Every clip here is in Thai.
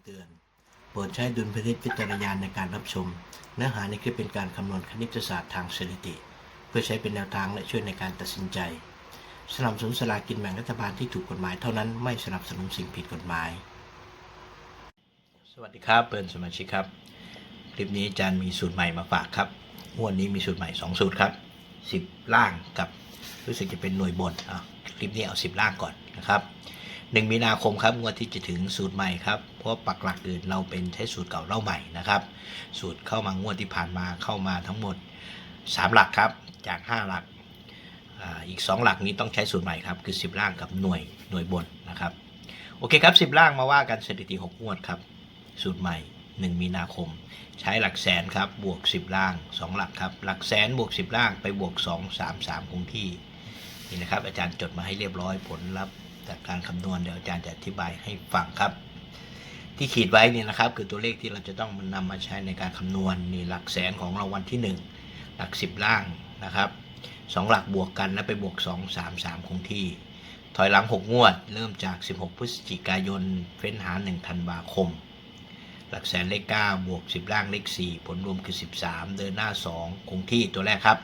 ำเตือน โปรดใช้ดุลพินิจพิจารณาในการรับชม เนื้อหาในคลิปเป็นการคำนวณคณิตศาสตร์ทางสถิติ เพื่อใช้เป็นแนวทางและช่วยในการตัดสินใจ สนับสนุนสลากินแบ่งรัฐบาลที่ถูกกฎหมายเท่านั้นไม่สนับสนุนสิ่งผิดกฎหมาย สวัสดีครับเปิดสมาชิกครับ คลิปนี้อาจารย์มีสูตรใหม่มาฝากครับงวดนี้มีสูตรใหม่ 2 สูตรครับ10 ล่างกับรู้สึกจะเป็นหน่วยบนอะคลิปนี้เอา 10 ล่างก่อนนะครับ 1มีนาคมครับงวดที่จะถึงสูตรใหม่ครับเพราะปักหลักอื่นเราเป็นใช้สูตรเก่าเล่าใหม่นะครับสูตรเข้ามางวดที่ผ่านมาเข้ามาทั้งหมด 3 หลักครับจาก 5 หลักอ่าอีก 2 หลักนี้ต้องใช้สูตรใหม่ครับคือ 10 ล่างกับหน่วยหน่วยบนนะครับโอเคครับ 10 ล่างมาว่ากันสถิติ 6 งวดครับสูตรใหม่ 1 มีนาคม ใช้หลักแสนครับบวก 10 ล่าง 2 หลักครับหลักแสนบวก 10 ล่างไปบวก 2 3 3คงที่นี่นะครับอาจารย์จดมาให้เรียบร้อยผลลัพธ์ จากการคำนวณเดี๋ยวอาจารย์จะอธิบายให้ฟังครับ ที่ขีดไว้นี่นะครับ คือตัวเลขที่เราจะต้องนำมาใช้ในการคำนวณนี่หลักแสนของรางวัลที่ 1 หลัก 10 ล่างนะครับ2หลักบวกกันแล้วไปบวก 2 3 3 คงที่ ถอยหลัง 6 งวด เริ่มจาก 16 พฤศจิกายนเฟ้นหา 1 ธันวาคม หลักแสนเลข 9 บวก 10 ล่างเลข 4 ผลรวมคือ 13 เดินหน้า 2 คงที่ตัวแรกครับ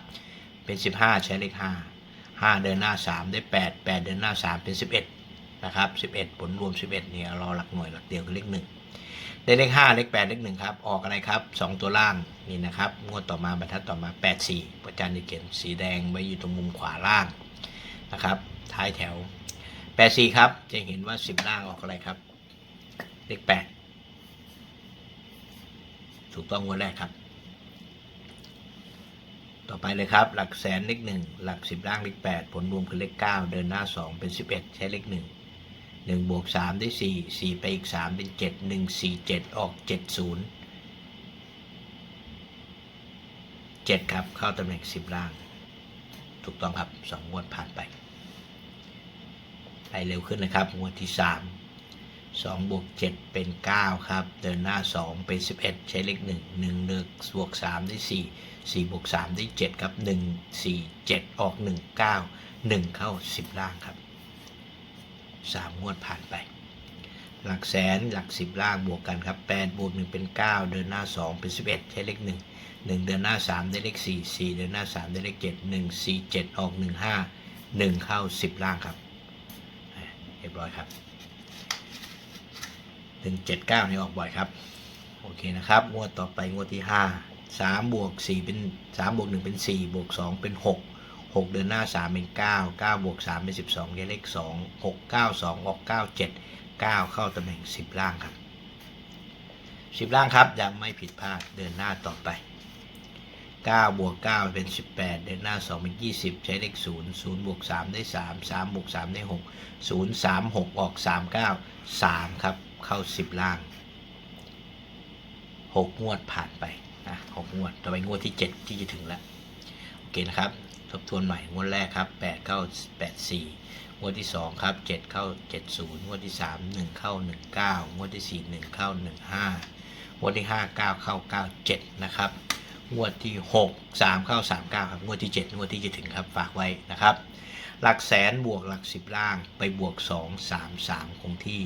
เป็น 15 ใช้เลข 5 5 เดินหน้า 3 ได้ 8 8 เดินหน้า 3 เป็น 11 นะครับ 11 ผลรวม 11 เนี่ยรอหลักหน่วยหลักเดียวคือเลข1ได้เลข 5 เลข 8 เลข 1 ครับ ออกอะไรครับ 2 ตัวล่างนี่นะครับ งวดต่อมาบรรทัดต่อมา 8 4ประจันจะเขียนสีแดงไว้อยู่ตรงมุมขวาล่างนะครับ ท้ายแถว 8 4 ครับ จะเห็นว่า 10 ล่างออกอะไรครับ เลข 8 ถูกต้องงวดแรกครับ ต่อไปเลยครับ หลักแสนเลขหนึ่งหลักสิบล่างเลขแปดผลรวมคือเลขเก้าเดินหน้าสองเป็นสิบเอ็ดใช้เลขหนึ่งหนึ่งบวกสามได้สี่สี่ไปอีกสามเป็นเจ็ดหนึ่งสี่เจ็ดออกเจ็ดศูนย์เจ็ดครับ เข้าตำแหน่งสิบล่าง ถูกต้องครับสองงวดผ่านไปไปเร็วขึ้นนะครับงวดที่สาม สองบวกเจ็ดเป็นเก้าครับ เดินหน้าสองเป็นสิบเอ็ดใช้เลขหนึ่งหนึ่งเลือกบวกสามได้สี่สี่บวกสามได้เจ็ดครับหนึ่งสี่เจ็ดออกหนึ่งเก้าหนึ่งเข้าสิบล่างครับสามงวดผ่านไป หลักแสนหลักสิบล่างบวกกันครับแปดบวกหนึ่งเป็นเก้าเดินหน้าสองเป็นสิบเอ็ดใช้เลขหนึ่งหนึ่งเดินหน้าสามได้เลขสี่สี่เดินหน้าสามได้เลขเจ็ดหนึ่งสี่เจ็ดออกหนึ่งห้าหนึ่งเข้าสิบล่างครับ เรียบร้อยครับ เจ็ดเก้านี่ออกบ่อยครับ โอเคนะครับ งวดต่อไปงวดที่ห้าสามบวกสี่เป็นสามบวกหนึ่งเป็นสี่บวกสองเป็นหกหกเดินหน้าสามเป็นเก้าเก้าบวกสามเป็นสิบสองเลขสองหกเก้าสองออกเก้าเจ็ดเก้าเข้าตำแหน่งสิบล่างครับสิบล่างครับยังไม่ผิดพลาดเดินหน้าต่อไปเก้าบวกเก้าเป็นสิบแปดเดินหน้าสองเป็นยี่สิบใช้เลขศูนย์ศูนย์บวกสามได้สามสามบวกสามได้หกศูนย์สามหกออกสามเก้าสามครับ เข้าสิบล่างหกงวดผ่านไปนะหกงวดต่อไปงวดที่เจ็ดที่จะถึงแล้วโอเคนะครับ ทบทวนใหม่งวดแรกครับแปดเข้าแปดสี่งวดที่สองครับเจ็ดเข้าเจ็ดศูนย์งวดที่สามหนึ่งเข้าหนึ่งเก้างวดที่สี่หนึ่งเข้าหนึ่งห้างวดที่ห้าเก้าเข้าเก้าเจ็ดนะครับงวดที่หกสามเข้าสามเก้าครับ งวดที่เจ็ดงวดที่จะถึงครับ ฝากไว้นะครับ หลักแสนบวกหลักสิบล่าง ไปบวกสองสามสามคงที่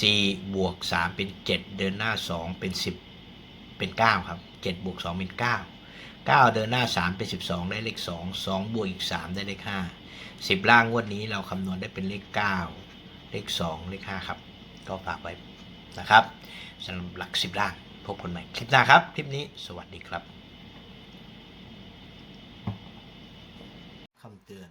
สี่บวกสามเป็นเจ็ดเดินหน้าสองเป็นสิบเป็น 9 ครับ7บวก2เป็น 9 9 เดินหน้า 3 เป็น 12 ได้เลข 2 2 บวกอีก 3 ได้เลข 5 10 ล่างงวดนี้เราคำนวณได้เป็นเลข 9 เลข 2 เลข 5 ครับ ก็ฝากไว้นะครับสำหรับหลัก 10 ล่างพบกันใหม่คลิปหน้าครับ คลิปนี้สวัสดีครับคำเตือน